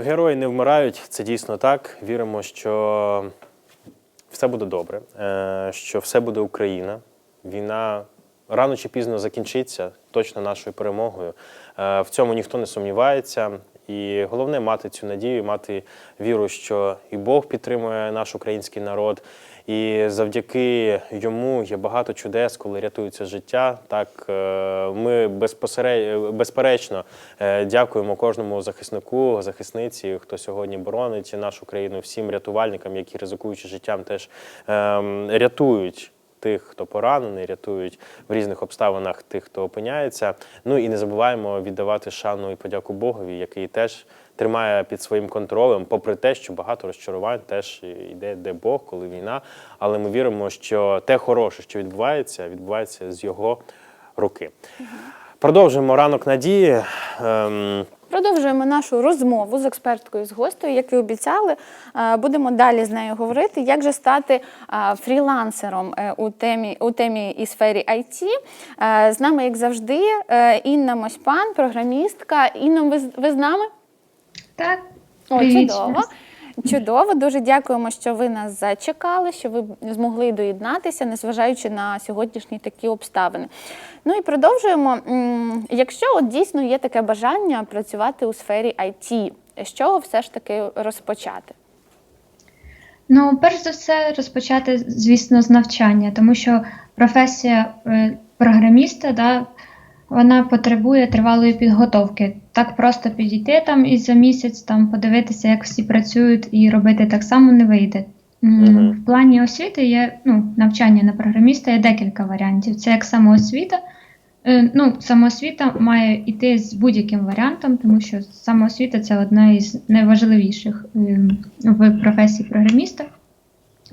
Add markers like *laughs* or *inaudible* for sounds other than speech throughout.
Герої не вмирають, це дійсно так. Віримо, що все буде добре, е, що все буде Україна. Війна рано чи пізно закінчиться, точно нашою перемогою. Е, В цьому ніхто не сумнівається. І головне мати цю надію, мати віру, що і Бог підтримує наш український народ, і завдяки йому є багато чудес, коли рятується життя. Так е, ми безпосередньо безперечно е, дякуємо кожному захиснику, захисниці, хто сьогодні боронить нашу країну, всім рятувальникам, які ризикуючи життям, теж ем, рятують. Тих, хто поранений, рятують в різних обставинах тих, хто опиняється. Ну і не забуваємо віддавати шану і подяку Богові, який теж тримає під своїм контролем, попри те, що багато розчарувань теж йде, де Бог, коли війна. Але ми віримо, що те хороше, що відбувається, відбувається з його руки. Продовжуємо ранок надії. Продовжуємо нашу розмову з експерткою з гостею, як і обіцяли. Е, Будемо далі з нею говорити, як же стати е, фрілансером е, у темі у темі і сфері IT. З нами, як завжди, Інна Мосьпан, програмістка. Інна, ви, з- ви з нами? Так, О, чудово. Чудово, дуже дякуємо, що ви нас зачекали, що ви змогли доєднатися, незважаючи на сьогоднішні такі обставини. Ну і продовжуємо. Якщо от дійсно є таке бажання працювати у сфері IT, з чого все ж таки розпочати? ну перш за все розпочати, звісно, з навчання, тому що професія е, програміста, да, вона потребує тривалої підготовки. Так просто підійти там і за місяць там подивитися, як всі працюють, і робити так само не вийде. Мгм. В плані освіти є ну, навчання на програміста є декілька варіантів. Це як самоосвіта. Е, Ну, самоосвіта має йти з будь-яким варіантом, тому що самоосвіта це одна із найважливіших е, в професії програміста.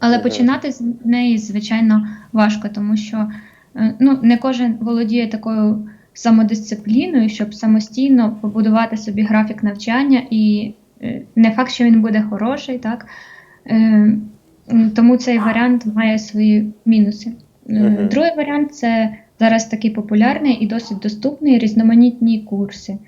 Але починати з неї, звичайно, важко, тому що е, ну, не кожен володіє такою самодисципліною, щоб самостійно побудувати собі графік навчання, і е, не факт, що він буде хороший, так? Е, Тому цей варіант має свої мінуси. Е, Другий варіант це зараз такий популярний і досить доступний різноманітні курси.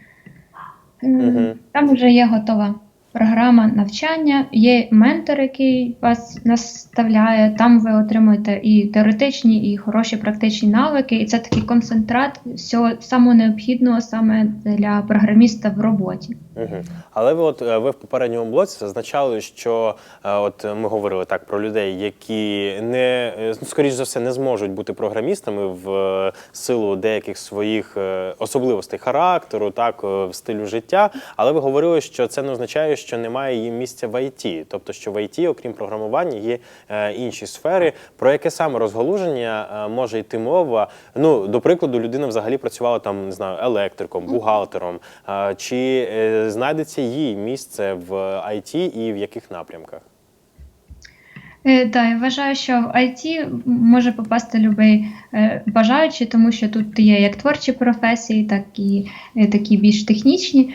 Там вже є готова програма навчання, є ментор, який вас наставляє. Там ви отримуєте і теоретичні, і хороші практичні навики, і це такий концентрат всього самого необхідного саме для програміста в роботі. Угу. Але ви от е, ви в попередньому блоці зазначали, що е, от ми говорили так про людей, які не е, ну, скоріш за все не зможуть бути програмістами в е, силу деяких своїх е, особливостей характеру, так е, в стилю життя. Але ви говорили, що це не означає, що немає їм місця в ІТ. Тобто, що в ІТ, окрім програмування, є е, інші сфери. Про яке саме розгалуження е, може йти мова? Ну, до прикладу, людина взагалі працювала там, не знаю, електриком, бухгалтером. Е, Чи е, знайдеться їй місце в IT і в яких напрямках? Е, Так, я вважаю, що в IT може попасти любий е, бажаючий, тому що тут є як творчі професії, так і е, такі більш технічні.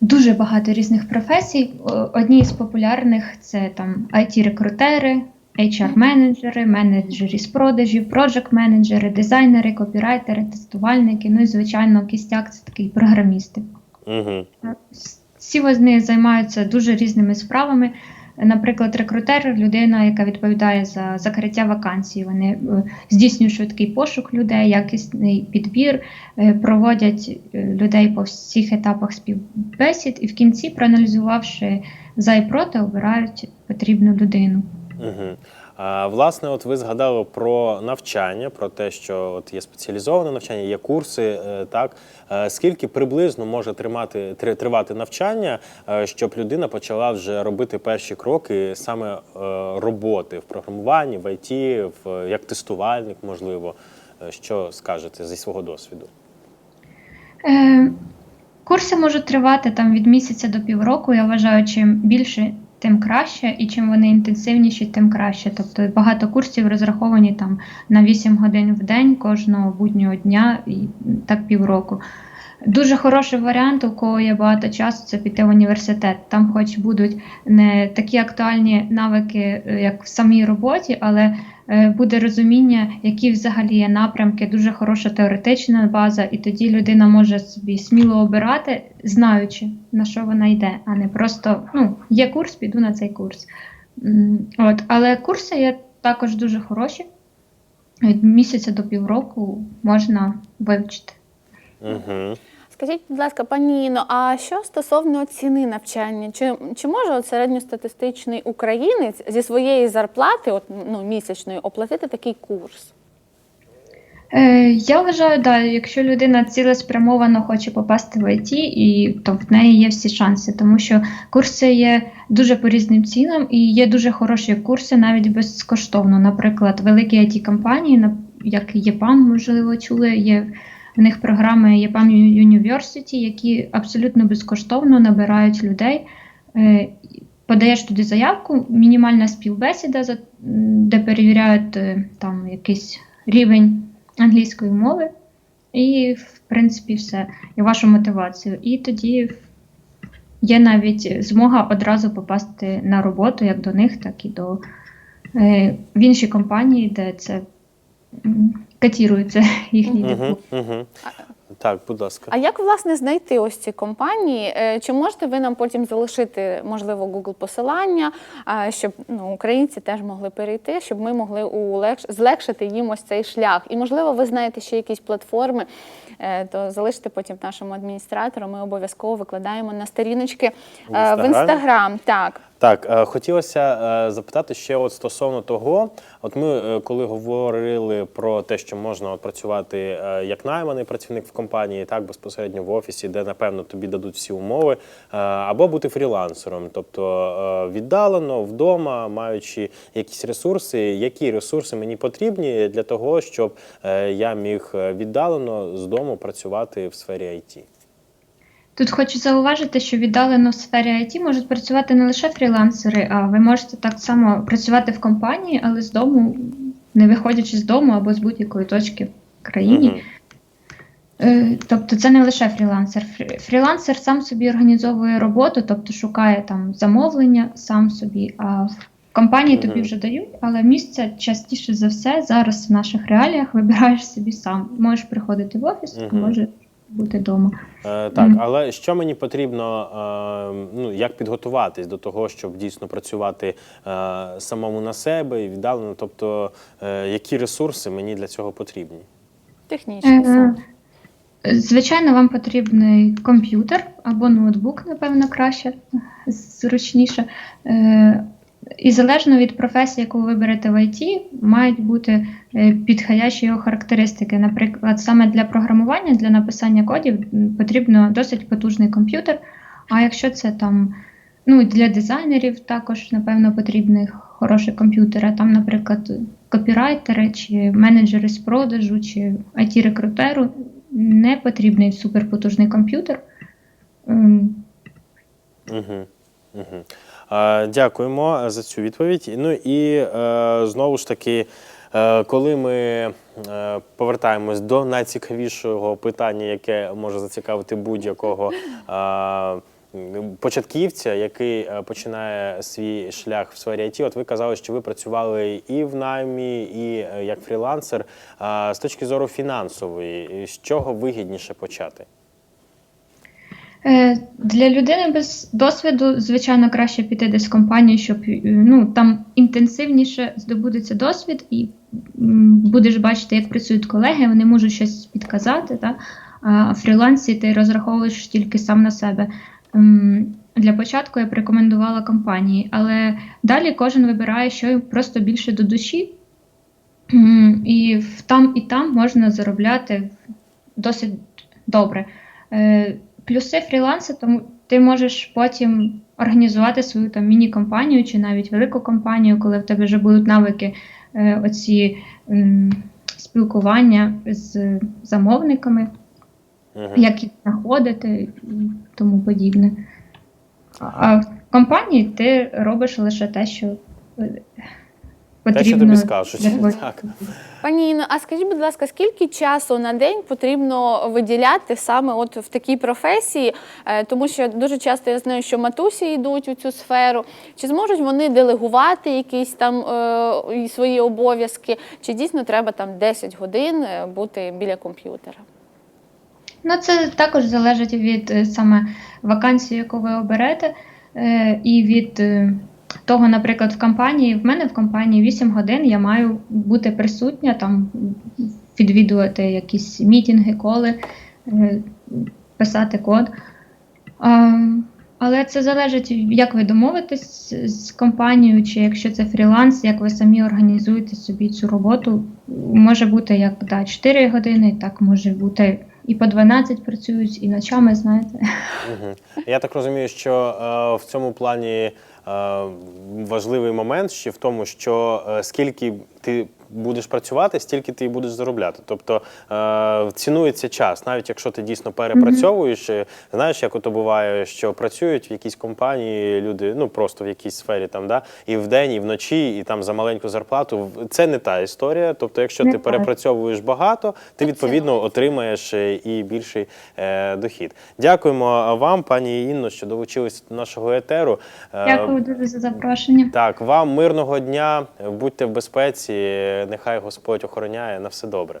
Дуже багато різних професій. Одні з популярних це там IT-рекрутери, HR-менеджери, менеджери з продажів, проджект-менеджери, дизайнери, копірайтери, тестувальники. Ну і звичайно, кістяк це такий програмісти. Угу. Всі вони займаються дуже різними справами. Наприклад, рекрутер людина, яка відповідає за закриття вакансій. Вони е, здійснюють швидкий пошук людей, якісний підбір, е, проводять е, людей по всіх етапах співбесід, і в кінці, проаналізувавши за і проти, обирають потрібну людину. Угу. Власне, от ви згадали про навчання, про те, що от є спеціалізоване навчання, є курси. е, Так Е, скільки приблизно може тримати тривати навчання, е, щоб людина почала вже робити перші кроки саме роботи в програмуванні, в ІТ, в як тестувальник, можливо. Що скажете зі свого досвіду? Курси можуть тривати там від місяця до півроку. Я вважаю, чим більше, тим краще, і чим вони інтенсивніші, тим краще. Тобто багато курсів розраховані там на 8 годин в день кожного буднього дня і так півроку. Дуже хороший варіант, у кого є багато часу, це піти в університет. Там, хоч будуть не такі актуальні навики, е, як в самій роботі, але е, буде розуміння, які взагалі є напрямки, дуже хороша теоретична база, і тоді людина може собі сміло обирати, знаючи на що вона йде, а не просто ну, є курс, піду на цей курс. От, але курси є також дуже хороші. Від місяця до півроку можна вивчити. Угу. Скажіть, будь ласка, пані Інно, а що стосовно ціни навчання? Чи, чи може от середньостатистичний українець зі своєї зарплати, от, ну, місячної, оплатити такий курс? Е, я вважаю, да, якщо людина цілеспрямовано хоче попасти в ІТ, і то в неї є всі шанси, тому що курси є дуже по різним цінам, і є дуже хороші курси навіть безкоштовно. Наприклад, великі it компанії, як ЄПАМ, можливо, чули, є в них програми ЄПАМ University, які абсолютно безкоштовно набирають людей. Е, Подаєш туди заявку, мінімальна співбесіда, де перевіряють е, там якийсь рівень англійської мови, і, в принципі, все, і вашу мотивацію. І тоді є навіть змога одразу попасти на роботу як до них, так і до е, в інші компанії, де це *laughs* їхній Угу. диплом. Угу. Так, будь ласка. А як власне знайти ось ці компанії? Е, Чи можете ви нам потім залишити, можливо, Google посилання, щоб ну, українці теж могли перейти, щоб ми могли улегш... злегшити їм ось цей шлях? І можливо, ви знаєте ще якісь платформи, е, то залиште потім нашому адміністратору. Ми обов'язково викладаємо на сторіночки е, в інстаграм. Так. Так, е, хотілося е, запитати ще от стосовно того, от ми е, коли говорили про те, що можна працювати як найманий працівник в компанії, так безпосередньо в офісі, де напевно тобі дадуть всі умови, або бути фрілансером, тобто віддалено вдома, маючи якісь ресурси, які ресурси мені потрібні для того, щоб я міг віддалено з дому працювати в сфері IT. Тут хочу зауважити, що віддалено в сфері IT можуть працювати не лише фрілансери, а ви можете так само працювати в компанії, але з дому, не виходячи з дому або з будь-якої точки в країні. Е, Тобто це не лише фрілансер. Фрі- Фрілансер сам собі організовує роботу, тобто шукає там замовлення сам собі. А в компанії тобі вже дають, але місце частіше за все зараз в наших реаліях вибираєш собі сам. Можеш приходити в офіс, а може бути вдома. Е, так, Мгм. але що мені потрібно, е, ну як підготуватись до того, щоб дійсно працювати е, самому на себе і віддалено? Тобто, е, які ресурси мені для цього потрібні? Технічний Е. Звичайно, вам потрібний комп'ютер або ноутбук, напевно, краще, зручніше. І залежно від професії, яку ви виберете в IT, мають бути е, підходящі його характеристики. Наприклад, саме для програмування, для написання кодів потрібно досить потужний комп'ютер. А якщо це там ну, для дизайнерів, також, напевно, потрібний хороший комп'ютер. А там, наприклад, копірайтери чи менеджери з продажу, чи IT-рекрутеру не потрібний суперпотужний комп'ютер. Угу. Угу. Е, дякуємо за цю відповідь. Ну і е, знову ж таки, е, коли ми повертаємось до найцікавішого питання, яке може зацікавити будь-якого початківця, який починає свій шлях в сфері IT, от ви казали, що ви працювали і в наймі, і як фрілансер. З точки зору фінансової, з чого вигідніше почати? Е, Для людини без досвіду, звичайно, краще піти десь в компанію, щоб е, ну, там інтенсивніше здобудеться досвід, і будеш бачити, як працюють колеги, вони можуть щось підказати. Та? А фрілансі ти розраховуєш тільки сам на себе. Для початку я б рекомендувала компанії, але далі кожен вибирає, що просто більше до душі. І там і там можна заробляти досить добре. Е, Плюси фрілансу, тому ти можеш потім організувати свою там міні-компанію чи навіть велику компанію, коли в тебе вже будуть навики е, оці м, спілкування з замовниками, Угу. як їх знаходити і тому подібне. А в компанії ти робиш лише те, що е, потрібно. Те, що тобі скажуть. Так. Пані Інно, а скажіть, будь ласка, скільки часу на день потрібно виділяти саме от в такій професії? Е, Тому що дуже часто я знаю, що матусі йдуть у цю сферу. Чи зможуть вони делегувати якісь там е, свої обов'язки? Чи дійсно треба там 10 годин е, бути біля комп'ютера? Ну, це також залежить від е, саме вакансії, яку ви оберете, е, і від е, того, наприклад, в компанії, в мене в компанії 8 годин я маю бути присутня, там відвідувати якісь мітинги, коли, е, писати код. Але це залежить, як ви домовитесь з- компанією, чи якщо це фріланс, як ви самі організуєте собі цю роботу. Може бути як да, 4 години, так може бути і по 12 працюють, і ночами, знаєте. Я так розумію, що е, в цьому плані важливий момент ще в тому, що е, скільки ти будеш працювати, стільки ти і будеш заробляти. Тобто е, цінується час, навіть якщо ти дійсно перепрацьовуєш. е, Знаєш, як ото буває, що працюють в якійсь компанії люди, ну просто в якійсь сфері там, да, і вдень, і вночі, і там за маленьку зарплату. Це не та історія. Тобто, якщо Не ти перепрацьовуєш багато, ти відповідно отримаєш е, і більший е, дохід. Дякуємо вам, пані Інно, що долучились до нашого етеру. Е, Дякую дуже за запрошення. Так, вам мирного дня, будьте в безпеці, нехай Господь охороняє на все добре.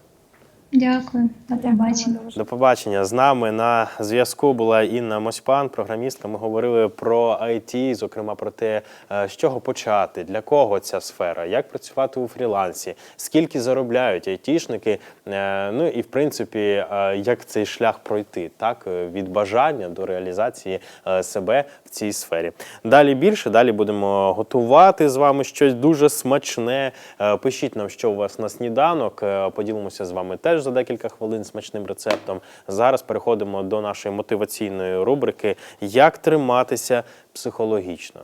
Дякую. До побачення. До побачення. З нами на зв'язку була Інна Мосьпан, програмістка. Ми говорили про IT, зокрема про те, е, з чого почати, для кого ця сфера, як працювати у фрілансі, скільки заробляють айтішники. е, Ну і в принципі, е, як цей шлях пройти, так від бажання до реалізації себе в цій сфері. Далі більше, далі будемо готувати з вами щось дуже смачне. Пишіть нам, що у вас на сніданок. Поділимося з вами теж за декілька хвилин смачним рецептом. Зараз переходимо до нашої мотиваційної рубрики Як триматися психологічно.